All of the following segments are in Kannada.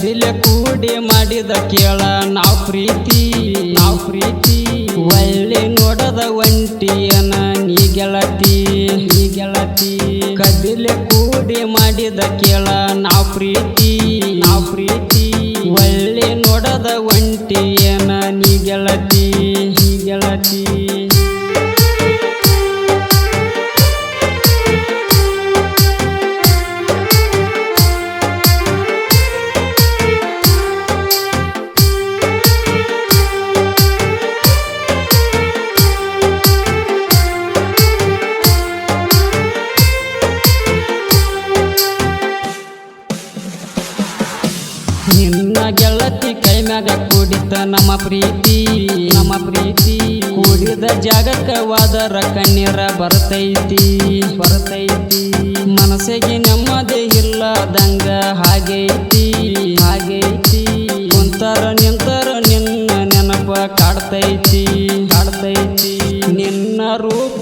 ಕದಿಲೆ ಕೂಡಿ ಮಾಡಿದ ಕೇಳ, ನಾವ್ ಪ್ರೀತಿ ನಾವ್ ಪ್ರೀತಿ, ಒಳ್ಳೆ ನೋಡದ ಒಂಟಿಯನ ನೀ ಗೆಳತಿ ನೀ ಗೆಳತಿ. ಕದಿಲೆ ಕೂಡಿ ಮಾಡಿದ ಕೇಳ, ನಾವ್ ಪ್ರೀತಿ ನಾವ್ ಪ್ರೀತಿ, ಒಳ್ಳೆ ನೋಡದ ಒಂಟಿಯನ ನೀ ಗೆಳತಿ ನೀ ಗೆಳತಿ. ನಿನ್ನ ಗೆಳತಿ ಕೈ ಮ್ಯಾಗ ಕೂಡಿತ ನಮ್ಮ ಪ್ರೀತಿ. ನಮ್ಮ ಪ್ರೀತಿ. ಕೂಡಿದ ಜಾಗಕ್ಕ ವಾದರ ಕಣ್ಣೀರ ಬರ್ತೈತಿ. ಬರ್ತೈತಿ. ಮನಸ್ಸಿಗೆ ನೆಮ್ಮದಿ ಇಲ್ಲದಂಗ ಹಾಗೈತಿ ಹಾಗೈತಿ ಕುಂತರ ನಿಂತರ ನಿನ್ನ ನೆನಪ ಕಾಡ್ತೈತಿ. ಕಾಡ್ತೈತಿ. ನಿನ್ನ ರೂಪ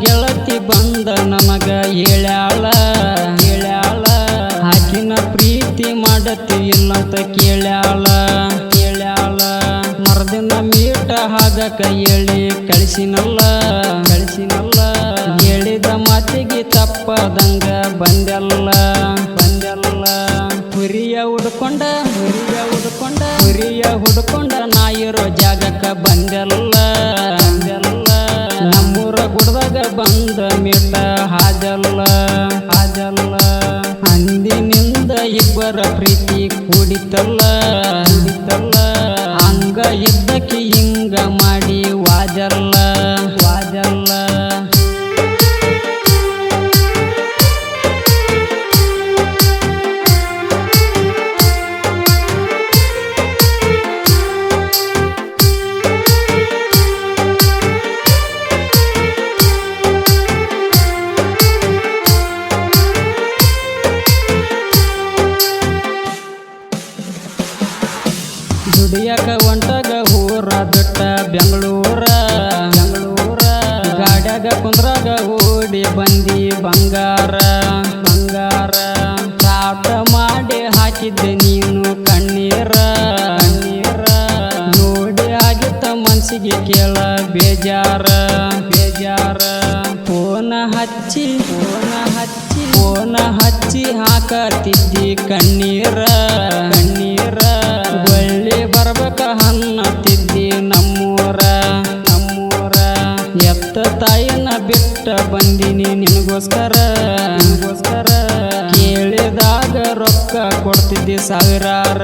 ಗೆಳತಿ ಬಂದ ನಮಗ ಹೇಳ್ಯಾಳ. ಹೇಳ್ಯಾಳ. ಆಕಿನ ಪ್ರೀತಿ ಮಾಡತಿ ಇಲ್ಲಂತ ಕೇಳ್ಯಾಳ. ಕೇಳ್ಯಾಳ. ಮರದಿನ ಮೀಟ ಹಾಗ ಹೇಳಿ ಕಳಿಸಿನಲ್ಲ. ಕಳಿಸಿನಲ್ಲ. ಹೇಳಿದ ಮಾತಿಗೆ ತಪ್ಪದಂಗ ಬಂದೆಲ್ಲ. ಬಂದೆಲ್ಲ. ಹುರಿಯ ಹುಡ್ಕೊಂಡ ಹುರಿಯ ಹುಡ್ಕೊಂಡ ಹುರಿಯ ಹುಡ್ಕೊಂಡ ಕೂಡಿತಲ್ಲ ದುಡಿಯಕ ಒಂಟಾಗ ಊರ ಬಿಟ್ಟ ಬೆಂಗಳೂರ. ಬೆಂಗಳೂರ ಗಾಡ್ಯಾಗ ಕುಂದ್ರಾಗ ಓಡಿ ಬಂದಿ ಬಂಗಾರ. ಬಂಗಾರ ಸಾಟ ಮಾಡಿ ಹಾಕಿದ್ದೆ ನೀನು ಕಣ್ಣೀರ ಕಣ್ಣೀರ. ನೋಡಿ ಆಗಿತ್ತ ಮನ್ಸಿಗೆ ಕೇಳ ಬೇಜಾರ. ಬೇಜಾರ. ಫೋನ ಹಚ್ಚಿ ಫೋನ ಹಚ್ಚಿ ಫೋನ ಹಚ್ಚಿ ಹಾಕತಿದ್ದಿ ಕಣ್ಣೀರ. ಬಂದಿನಿ ನಿನಗೋಸ್ಕರ. ನಿನಗೋಸ್ಕರ ಕೇಳಿದಾಗ ರೊಕ್ಕ ಕೊಡ್ತಿದ್ದಿ ಸಾವಿರಾರ.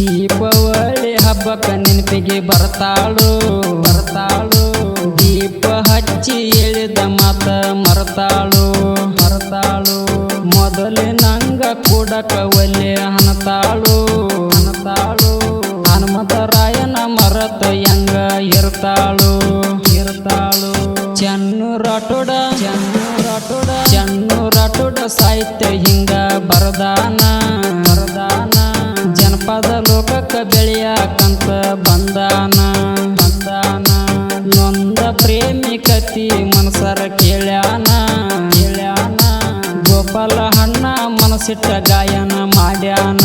ದೀಪಾವಳಿ ಹಬ್ಬಕ್ಕ ನೆನಪಿಗೆ ಬರ್ತಾಳು. ಬರ್ತಾಳು. ದೀಪ ಹಚ್ಚಿ ಹೇಳಿದ ಮಾತ ಮರತಾಳು. ಮರತಾಳು. ಮೊದಲೇ ನಂಗ ಕೂಡಕ ಒಲ್ಲೆ ಹನತಾಳು ಹನತಾಳು ಹನುಮಂತರಾಯನ ಮರತ ಹೆಂಗ ಇರ್ತಾಳು. ಇರ್ತಾಳು. ಚೆನ್ನು ರಾಟೋಡ ಚೆನ್ನು ರಾಟೋಡ ಚೆನ್ನು ರಾಟೋಡ ಸಾಹಿತ್ಯ ಹಿಂಗ ಬೆಳೆಯಾಕಂತ ಬಂದಾನ? ಬಂದಾನ? ನೊಂದ ಪ್ರೇಮಿ ಕತಿ ಮನಸರ ಕೇಳ್ಯಾನ? ಕೇಳ್ಯಾನ? ಗೋಪಾಲ ಹಣ್ಣ ಮನಸಿಟ್ಟ ಗಾಯನ ಮಾಡ್ಯಾನ?